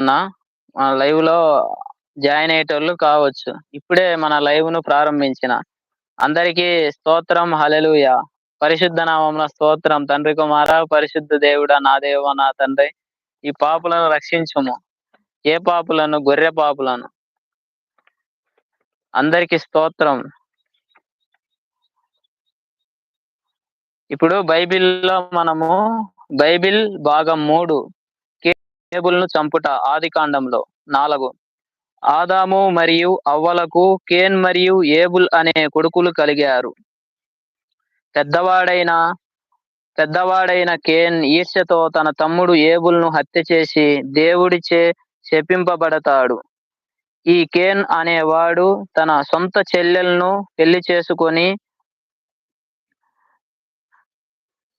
నా మన లైవ్లో జాయిన్ అయ్యేటోళ్ళు కావచ్చు. ఇప్పుడే మన లైవ్ను ప్రారంభించిన. అందరికీ స్తోత్రం హలెలుయ పరిశుద్ధ నామంలో స్తోత్రం. తండ్రి కుమార పరిశుద్ధ దేవుడ నా దేవ నా తండ్రి. ఈ పాపులను రక్షించుము. ఏ పాపులను? గొర్రె పాపులను. అందరికి స్తోత్రం. ఇప్పుడు బైబిల్లో మనము బైబిల్ భాగం మూడు. ఏబుల్ను చంపుట ఆది కాండంలో. నాలుగు. ఆదాము మరియు అవ్వలకు కేన్ మరియు ఏబుల్ అనే కొడుకులు కలిగారు. పెద్దవాడైన పెద్దవాడైన కేన్ ఈర్ష్యతో తన తమ్ముడు ఏబుల్ను హత్య చేసి దేవుడిచే శపింపబడతాడు. ఈ కేన్ అనేవాడు తన సొంత చెల్లెలను పెళ్ళి చేసుకొని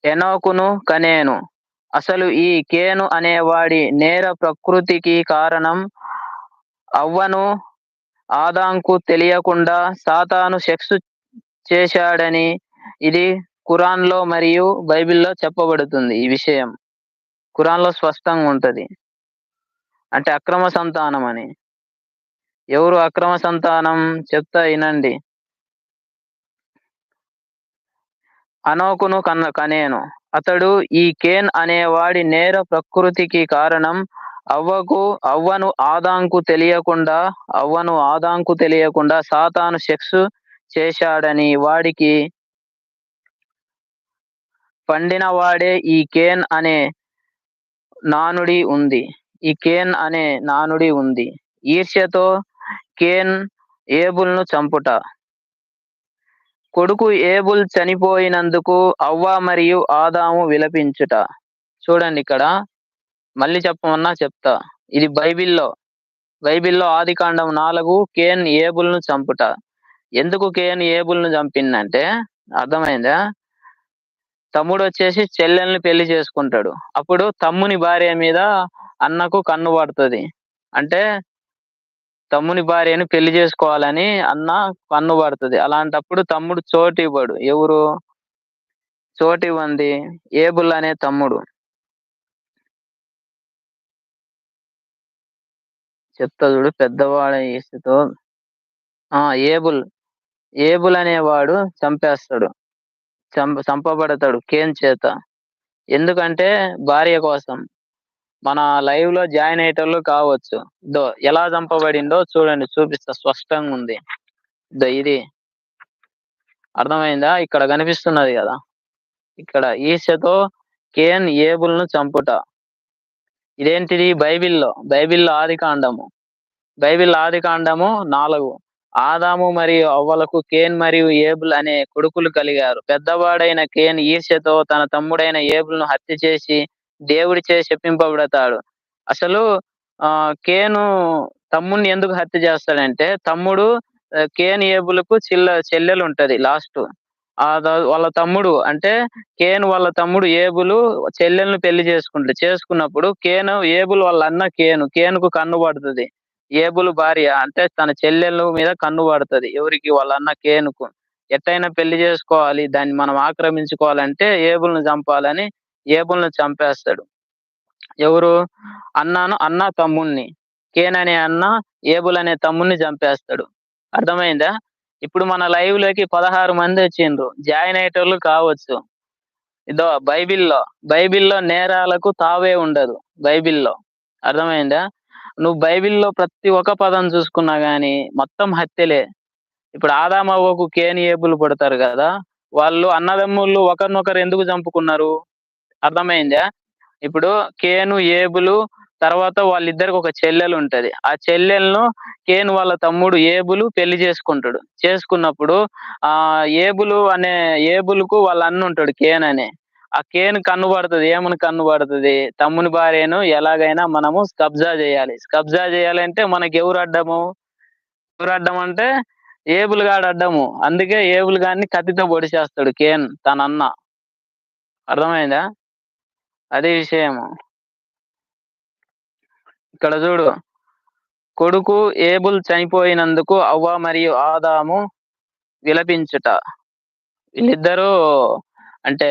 ఎనోకును కనేను. అసలు ఈ కేను అనేవాడి నేర ప్రకృతికి కారణం అవ్వను ఆదాంకు తెలియకుండా సాతాను సెక్స్ చేశాడని ఇది లో మరియు బైబిల్లో చెప్పబడుతుంది ఈ విషయం. లో స్పష్టంగా ఉంటది. అంటే అక్రమ సంతానం అని. ఎవరు అక్రమ సంతానం చెప్తా వినండి. అనోకును కన్న కనేను. అతడు ఈ కేన్ అనేవాడి నేర ప్రకృతికి కారణం అవ్వకు అవ్వను ఆదాంకు తెలియకుండా అవ్వను ఆదాంకు తెలియకుండా సాతాను సెక్స్ చేశాడని వాడికి పండిన వాడే ఈ కేన్ అనే నానుడి ఉంది. ఈ కేన్ అనే నానుడి ఉంది. ఈర్ష్యతో కేన్ ఏబుల్ను చంపుట. కొడుకు ఏబుల్ చనిపోయినందుకు అవ్వ మరియు ఆదాము విలపించుట. చూడండి ఇక్కడ. మళ్ళీ చెప్పమన్నా చెప్తా. ఇది బైబిల్లో. బైబిల్లో ఆది కాండం నాలుగు కేన్ ఏబుల్ను చంపుట. ఎందుకు కేన్ ఏబుల్ను చంపిందంటే అర్థమైందా? తమ్ముడు వచ్చేసి చెల్లెల్ని పెళ్ళి చేసుకుంటాడు. అప్పుడు తమ్ముని భార్య మీద అన్నకు కన్ను పడుతుంది అంటే తమ్ముని భార్యను పెళ్ళి చేసుకోవాలని అన్న కన్ను పడుతుంది. అలాంటప్పుడు తమ్ముడు చోటు ఇవ్వడు. ఎవరు? చోటు ఇవ్వండి. ఏబుల్ అనే తమ్ముడు. చెప్తా చూడు పెద్దవాడ ఆ ఏబుల్. ఏబుల్ అనేవాడు చంపేస్తాడు. చంప చంపబడతాడు కేన్ చేత. ఎందుకంటే భార్య కోసం. మన లైవ్లో జాయిన్ అయ్యేటోళ్ళు కావచ్చు. దో ఎలా చంపబడిందో చూడండి చూపిస్తా స్పష్టంగా ఉంది. దో ఇది. అర్థమైందా? ఇక్కడ కనిపిస్తున్నది కదా. ఇక్కడ ఈసతో కేన్ ఏబుల్ను చంపుట. ఇదేంటిది? బైబిల్లో బైబిల్లో ఆది కాండము బైబిల్ ఆది కాండము నాలుగు. ఆదాము మరియు అవ్వలకు కేన్ మరియు ఏబుల్ అనే కొడుకులు కలిగారు. పెద్దవాడైన కేన్ ఈర్ష్యతో తన తమ్ముడైన ఏబుల్ను హత్య చేసి దేవుడి చే చెప్పింపబడతాడు అసలు ఆ కేను తమ్ముడిని ఎందుకు హత్య చేస్తాడంటే తమ్ముడు కేన్ ఏబులకు చిల్ల చెల్లెలు ఉంటది లాస్ట్. ఆ వాళ్ళ తమ్ముడు అంటే కేన్ వాళ్ళ తమ్ముడు ఏబులు చెల్లెలను పెళ్ళి చేసుకుంటాడు చేసుకున్నప్పుడు కేను ఏబుల్ వాళ్ళ అన్న కేను కేనుకు కన్ను పడుతుంది. ఏబుల్ భార్య అంటే తన చెల్లెలు మీద కన్ను పడుతుంది. ఎవరికి? వాళ్ళ అన్న కేనుకు. ఎట్టయినా పెళ్ళి చేసుకోవాలి దాన్ని మనం ఆక్రమించుకోవాలంటే ఏబుల్ని చంపాలని ఏబుల్ని చంపేస్తాడు. ఎవరు? అన్నాను అన్న తమ్ముణ్ణి. కేన్ అనే అన్న ఏబుల్ అనే తమ్ముణ్ణి చంపేస్తాడు. అర్థమైందా? ఇప్పుడు మన లైవ్లోకి పదహారు మంది వచ్చిండ్రు. జాయిన్ అయ్యేటోళ్ళు కావచ్చు. ఇదో బైబిల్లో బైబిల్లో నేరాలకు తావే ఉండదు. బైబిల్లో. అర్థమైందా? నువ్వు బైబిల్లో ప్రతి ఒక్క పదం చూసుకున్నా గానీ మొత్తం హత్యలే. ఇప్పుడు ఆదామవ్వకు కేని ఏబులు పడతారు కదా? వాళ్ళు అన్నదమ్ముళ్ళు ఒకరినొకరు ఎందుకు చంపుకున్నారు? అర్థమైందా? ఇప్పుడు కేను ఏబులు తర్వాత వాళ్ళిద్దరికి ఒక చెల్లెలు ఉంటది. ఆ చెల్లెలను కేను వాళ్ళ తమ్ముడు ఏబులు పెళ్ళి చేసుకుంటాడు. చేసుకున్నప్పుడు ఆ ఏబులు అనే ఏబులుకు వాళ్ళ అన్న ఉంటాడు కేన్ అనే. ఆ కేన్ కన్ను పడుతుంది. ఏమని కన్ను పడుతుంది? తమ్ముని భార్యను ఎలాగైనా మనము కబ్జా చేయాలి. కబ్జా చేయాలంటే మనకి ఎవరు అడ్డము? ఎవరు అడ్డం అంటే ఏబుల్ గాడు అడ్డము. అందుకే ఏబుల్ గాడిని కత్తితో పొడిచేస్తాడు కేన్ తన అన్న. అర్థమైందా? అదే విషయము. ఇక్కడ చూడు. కొడుకు ఏబుల్ చనిపోయినందుకు అవ్వ మరియు ఆదాము విలపించుట. వీళ్ళిద్దరూ అంటే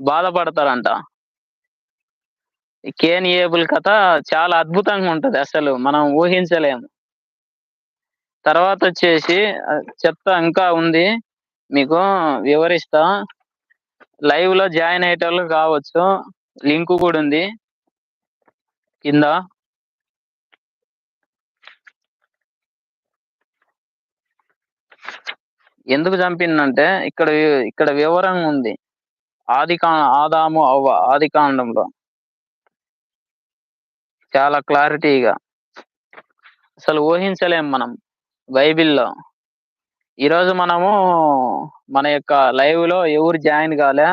బాధపడతారంట. కేన్ ఏబుల్ కథ చాలా అద్భుతంగా ఉంటది అసలు మనం ఊహించలేము. తర్వాత వచ్చేసి చెత్త చెప్తా ఇంకా ఉంది. మీకు వివరిస్తా. లైవ్లో జాయిన్ అయ్యేటోళ్ళు కావచ్చు. లింక్ కూడా ఉంది. కింద. ఎందుకు చంపిందంటే ఇక్కడ ఇక్కడ వివరంగా ఉంది. ఆది ఆదాము అవ్వ ఆది కాండంలో. చాలా క్లారిటీగా. అసలు ఊహించలేం మనం బైబిల్లో. ఈరోజు మనము మన యొక్క లైవ్లో ఎవరు జాయిన్ కాలే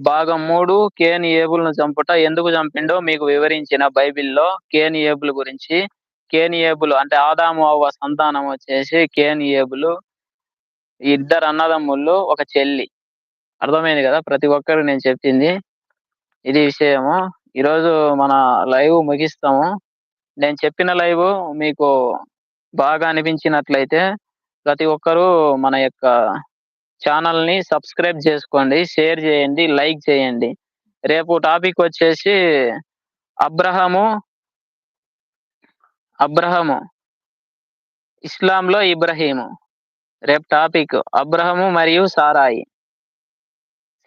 భాగం మూడు కేన్ ఏబుల్ను చంపుట. ఎందుకు చంపిండో మీకు వివరించిన బైబిల్లో కేన్ ఏబుల్ గురించి. కేన్ ఏబుల్ అంటే ఆదాము అవ్వ సంతానం వచ్చేసి కేన్ ఏబులు ఇద్దరు అన్నదమ్ముళ్ళు ఒక చెల్లి. అర్థమైంది కదా? ప్రతి ఒక్కరు నేను చెప్పింది. ఇది విషయము. ఈరోజు మన లైవ్ ముగిస్తాము. నేను చెప్పిన లైవ్ మీకు బాగా అనిపించినట్లయితే ప్రతి ఒక్కరూ మన యొక్క ఛానల్ని సబ్స్క్రైబ్ చేసుకోండి షేర్ చేయండి లైక్ చేయండి. రేపు టాపిక్ వచ్చేసి అబ్రహము అబ్రహము ఇస్లాంలో ఇబ్రహీము. రేపు టాపిక్ అబ్రహము మరియు సారాయి.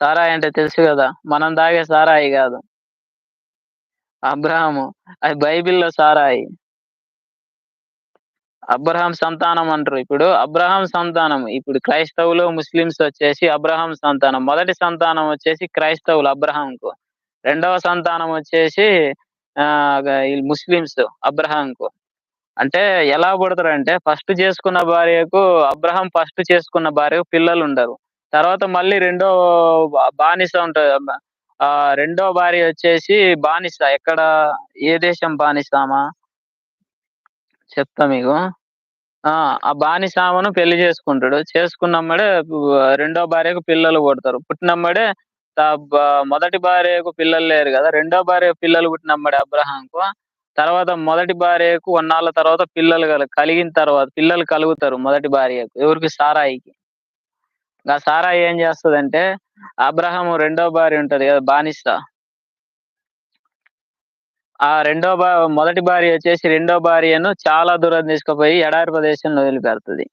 సారాయి అంటే తెలుసు కదా మనం తాగే సారాయి కాదు. అబ్రహము అది బైబిల్లో సారాయి. అబ్రహాం సంతానం అంటారు. ఇప్పుడు అబ్రహాం సంతానం ఇప్పుడు క్రైస్తవులు ముస్లిమ్స్ వచ్చేసి అబ్రహాం సంతానం. మొదటి సంతానం వచ్చేసి క్రైస్తవులు అబ్రహాంకు. రెండవ సంతానం వచ్చేసి ఆ ఈ ముస్లిమ్స్ అబ్రహాంకు. అంటే ఎలా పుడతారంటే ఫస్ట్ చేసుకున్న భార్యకు అబ్రహాం ఫస్ట్ చేసుకున్న భార్యకు పిల్లలు ఉండరు తర్వాత మళ్ళీ రెండో బానిస ఉంటుంది. ఆ రెండో భార్య వచ్చేసి బానిస. ఎక్కడ ఏ దేశం బానిసామా చెప్తా మీకు. ఆ ఆ బానిసామను పెళ్ళి చేసుకుంటాడు. చేసుకున్నమ్మడే రెండో భార్యకు పిల్లలు పుడతారు. పుట్టినమ్మడే మొదటి భార్యకు పిల్లలు లేరు కదా. రెండో భార్య పిల్లలు పుట్టినమ్మడే అబ్రహాంకు. తర్వాత మొదటి భార్యకు కొన్నాళ్ళ తర్వాత పిల్లలు కలిగిన తర్వాత పిల్లలు కలుగుతారు మొదటి భార్యకు ఎవరికి? సారాయికి. ఆ సారాయి ఏం చేస్తదంటే అబ్రహాము రెండో భార్య ఉంటది కదా బానిస. ఆ రెండో భా మొదటి భార్య వచ్చేసి రెండో భార్యను చాలా దూరం తీసుకుపోయి ఎడారి ప్రదేశంలో వదిలిపెడుతుంది.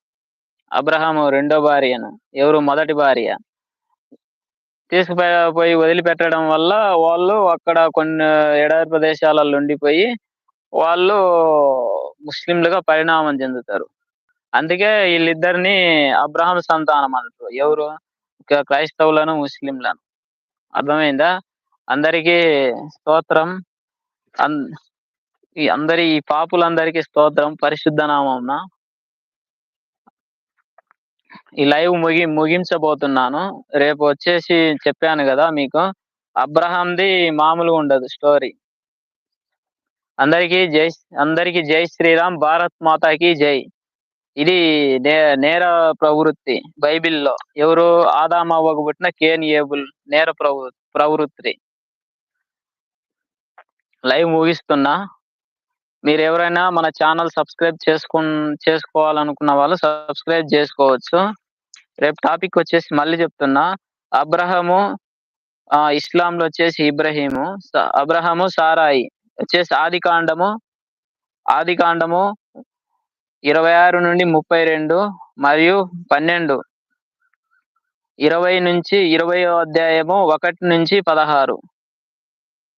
అబ్రహాము రెండో భార్యను ఎవరు మొదటి భార్య. తీసుకుపోయి పోయి వదిలిపెట్టడం వల్ల వాళ్ళు అక్కడ కొన్ని ఎడారి ప్రదేశాలలో ఉండిపోయి వాళ్ళు ముస్లింలుగా పరిణామం చెందుతారు. అందుకే వీళ్ళిద్దరిని అబ్రహాం సంతానం అంటారు. ఎవరు? క్రైస్తవులను ముస్లింలను. అర్థమైందా? అందరికీ స్తోత్రం. ఈ అందరి ఈ పాపులందరికీ స్తోత్రం పరిశుద్ధ నామంన ఈ లైవ్ ముగి ముగించబోతున్నాను. రేపు వచ్చేసి చెప్పాను కదా మీకు. అబ్రహాంది మామూలుగా ఉండదు స్టోరీ. అందరికీ జై అందరికీ జై శ్రీరామ్ భారత్ మాతాకి జై. ఇది నే నేర ప్రవృత్తి బైబిల్లో. ఎవరు ఆదామవ్వకు పుట్టిన కేన్ ఏబుల్ నేర ప్రవృ ప్రవృత్తి. లైవ్ ముగిస్తున్నా. మీరు ఎవరైనా మన ఛానల్ సబ్స్క్రైబ్ చేసుకు చేసుకోవాలనుకున్న వాళ్ళు సబ్స్క్రైబ్ చేసుకోవచ్చు. రేపు టాపిక్ వచ్చేసి మళ్ళీ చెప్తున్నా. అబ్రహము ఆ ఇస్లాంలో వచ్చేసి ఇబ్రహీము అబ్రహము సారాయి వచ్చేసి ఆది కాండము ఆది కాండము ఇరవై ఆరు నుండి ముప్పై రెండు మరియు పన్నెండు. ఇరవై నుంచి ఇరవై అధ్యాయము ఒకటి నుంచి పదహారు.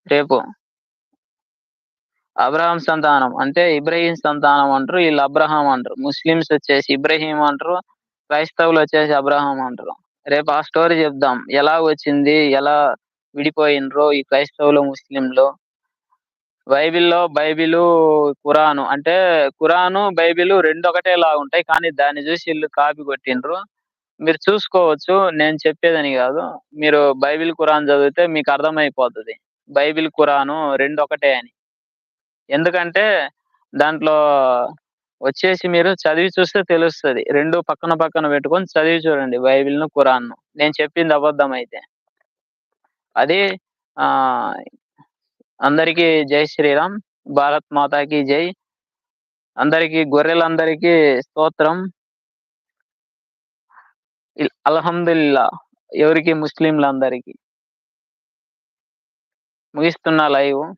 రేపు. అబ్రహాం సంతానం అంటే ఇబ్రహీం సంతానం అంటారు వీళ్ళు అబ్రహాం అంటారు. ముస్లిమ్స్ వచ్చేసి ఇబ్రహీం అంటారు క్రైస్తవులు వచ్చేసి అబ్రహాం అంటారు. రేపు ఆ స్టోరీ చెప్దాం. ఎలా వచ్చింది ఎలా విడిపోయినరో ఈ క్రైస్తవులు ముస్లింలు? బైబిల్లో బైబిలు ఖురాను అంటే ఖురాను బైబిలు రెండు ఒకటేలా ఉంటాయి కానీ దాన్ని చూసి వీళ్ళు కాపీ కొట్టిండ్రు. మీరు చూసుకోవచ్చు నేను చెప్పేదని కాదు. మీరు బైబిల్ ఖురాన్ చదివితే మీకు అర్థమైపోతుంది. బైబిల్ ఖురాను రెండు ఒకటే అని. ఎందుకంటే దాంట్లో వచ్చేసి మీరు చదివి చూస్తే తెలుస్తుంది. రెండు పక్కన పక్కన పెట్టుకొని చదివి చూడండి బైబిల్ను ను నేను చెప్పింది అబద్ధం అయితే. అది ఆ అందరికీ జై శ్రీరామ్. భారత్ మాతాకి జై. అందరికి గొర్రెలందరికీ స్తోత్రం. ఇల్- అల్హమ్దుల్లా ఎవరికి? ముస్లింలందరికీ. ముగిస్తున్నా లైవ్.